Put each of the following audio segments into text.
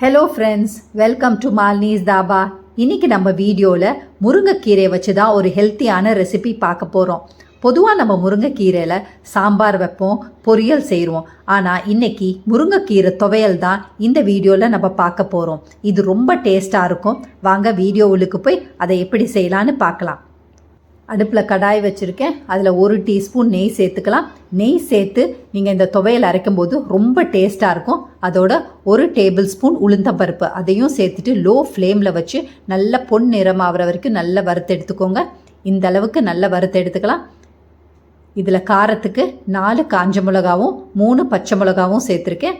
Hello friends welcome to Malnees dhaba இன்றைக்கி நம்ம வீடியோவில் முருங்கைக்கீரையை வச்சு தான் ஒரு ஹெல்த்தியான ரெசிபி பார்க்க போகிறோம் பொதுவாக நம்ம முருங்கைக்கீரையில் சாம்பார் வைப்போம் பொரியல் செய்கிறோம் ஆனால் இன்னைக்கு முருங்கைக்கீரை துவையல் தான் இந்த வீடியோவில் நம்ம பார்க்க போகிறோம் இது ரொம்ப டேஸ்ட்டாக இருக்கும். வாங்க வீடியோவுக்கு போய் அதை எப்படி செய்யலான்னு பார்க்கலாம். அடுப்பில் கடாய் வச்சுருக்கேன். அதில் ஒரு டீஸ்பூன் நெய் சேர்த்துக்கலாம். நெய் சேர்த்து நீங்கள் இந்த துவையல் அரைக்கும் போது ரொம்ப டேஸ்ட்டாக இருக்கும். அதோட ஒரு டேபிள் ஸ்பூன் உளுந்தம்பருப்பு அதையும் சேர்த்துட்டு லோ ஃப்ளேமில் வச்சு நல்ல பொன் நிறம் ஆகிற வரைக்கும் நல்லா வறுத்து எடுத்துக்கோங்க. இந்த அளவுக்கு நல்லா வறுத்து எடுத்துக்கலாம். இதில் காரத்துக்கு நாலு காஞ்ச மிளகாவும் மூணு பச்சை மிளகாவும் சேர்த்துருக்கேன்.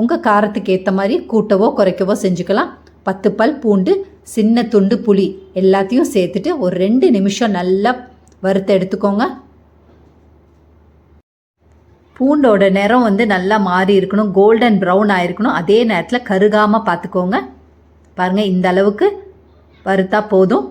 உங்கள் காரத்துக்கு ஏற்ற மாதிரி கூட்டவோ குறைக்கவோ செஞ்சுக்கலாம். பத்து பல் பூண்டு சின்ன துண்டு புளி எல்லாத்தையும் சேர்த்துட்டு ஒரு ரெண்டு நிமிஷம் நல்லா வறுத்து எடுத்துக்கோங்க. பூண்டோட நிறம் வந்து நல்லா மாறி இருக்கணும் கோல்டன் ப்ரௌன் ஆயிருக்கணும். அதே நேரத்தில் கருகாமல் பார்த்துக்கோங்க. பாருங்கள் இந்த அளவுக்கு வறுத்தா போதும்.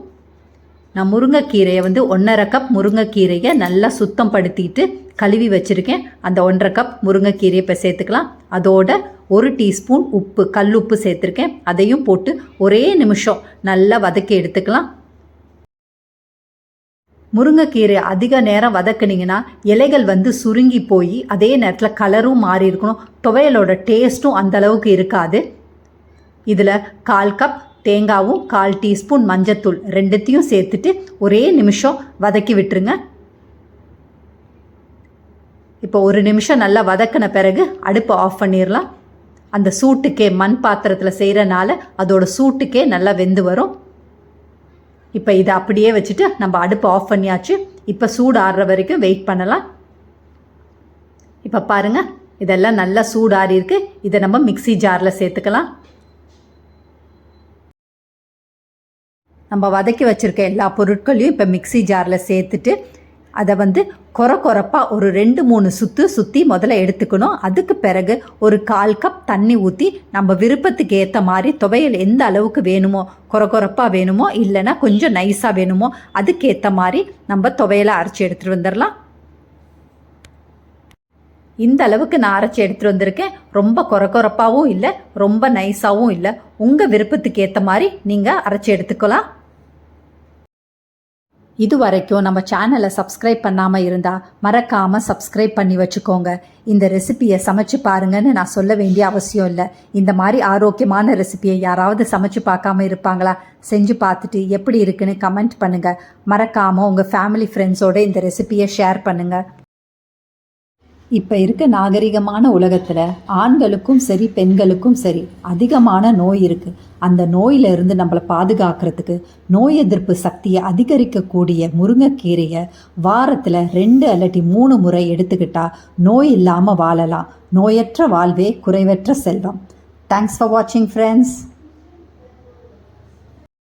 நான் முருங்கைக்கீரையை வந்து ஒன்றரை கப் முருங்கைக்கீரையை நல்லா சுத்தம் படுத்திட்டு கழுவி வச்சுருக்கேன். அந்த ஒன்றரை கப் முருங்கைக்கீரையை இப்போ சேர்த்துக்கலாம். அதோட ஒரு டீஸ்பூன் உப்பு கல் உப்பு சேர்த்துருக்கேன். அதையும் போட்டு ஒரே நிமிஷம் நல்லா வதக்கி எடுத்துக்கலாம். முருங்கைக்கீரை அதிக நேரம் வதக்குனீங்கன்னா இலைகள் வந்து சுருங்கி போய் அதே நேரத்தில் கலரும் மாறி இருக்கணும். துவையலோட டேஸ்ட்டும் அந்த அளவுக்கு இருக்காது. இதில் கால் கப் தேங்காவும் கால் டீஸ்பூன் மஞ்சத்தூள் ரெண்டுத்தையும் சேர்த்துட்டு ஒரே நிமிஷம் வதக்கி விட்டுருங்க. இப்போ ஒரு நிமிஷம் நல்லா வதக்கின பிறகு அடுப்பை ஆஃப் பண்ணிடலாம் அந்த சூட்டுக்கே மண் பாத்திரத்தில் செய்கிறனால அதோட சூட்டுக்கே நல்லா வெந்து வரும். இப்போ இதை அப்படியே வச்சுட்டு நம்ம அடுப்பை ஆஃப் பண்ணியாச்சு. இப்போ சூடு ஆடுற வரைக்கும் வெயிட் பண்ணலாம். இப்போ பாருங்கள் இதெல்லாம் நல்லா சூடாறி இருக்கு. இதை நம்ம மிக்சி ஜாரில் சேர்த்துக்கலாம். நம்ம வதக்கி வச்சுருக்க எல்லா பொருட்களையும் இப்போ மிக்சி ஜாரில் சேர்த்துட்டு அதை வந்து கொர கொரப்பாக ஒரு ரெண்டு மூணு சுற்று சுற்றி முதல்ல எடுத்துக்கணும். அதுக்கு பிறகு ஒரு கால் கப் தண்ணி ஊற்றி நம்ம விருப்பத்துக்கு ஏற்ற மாதிரி துவையல் எந்த அளவுக்கு வேணுமோ கொர கொரப்பாக வேணுமோ இல்லைன்னா கொஞ்சம் நைஸாக வேணுமோ அதுக்கேற்ற மாதிரி நம்ம துவையலை அரைச்சி எடுத்துகிட்டு வந்துடலாம். இந்த அளவுக்கு நான் அரைச்சி எடுத்துகிட்டு வந்திருக்கேன். ரொம்ப கொர கொரப்பாகவும் இல்லை ரொம்ப நைஸாகவும் இல்லை. உங்கள் விருப்பத்துக்கு ஏற்ற மாதிரி நீங்கள் அரைச்சி எடுத்துக்கலாம். இது வரைக்கும் நம்ம சேனலை சப்ஸ்கிரைப் பண்ணாமல் இருந்தால் மறக்காமல் சப்ஸ்கிரைப் பண்ணி வச்சுக்கோங்க. இந்த ரெசிபியை சமைச்சு பாருங்கன்னு நான் சொல்ல வேண்டிய அவசியம் இல்லை. இந்த மாதிரி ஆரோக்கியமான ரெசிபியை யாராவது சமைச்சு பார்க்காம இருப்பாங்களா? செஞ்சு பார்த்துட்டு எப்படி இருக்குன்னு கமெண்ட் பண்ணுங்கள் மறக்காமல் உங்கள் ஃபேமிலி ஃப்ரெண்ட்ஸோட இந்த ரெசிபியை ஷேர் பண்ணுங்கள் இப்போ இருக்க நாகரிகமான உலகத்தில் ஆண்களுக்கும் சரி பெண்களுக்கும் சரி அதிகமான நோய் இருக்குது அந்த நோயிலிருந்து நம்மளை பாதுகாக்கிறதுக்கு நோய் எதிர்ப்பு சக்தியை அதிகரிக்கக்கூடிய முருங்கைக்கீரையை வாரத்தில் ரெண்டு அல்லட்டி மூணு முறை எடுத்துக்கிட்டால் நோய் இல்லாமல் வாழலாம். நோயற்ற வாழ்வே குறைவற்ற செல்வம். தேங்க்ஸ் ஃபார் வாட்சிங் ஃப்ரெண்ட்ஸ்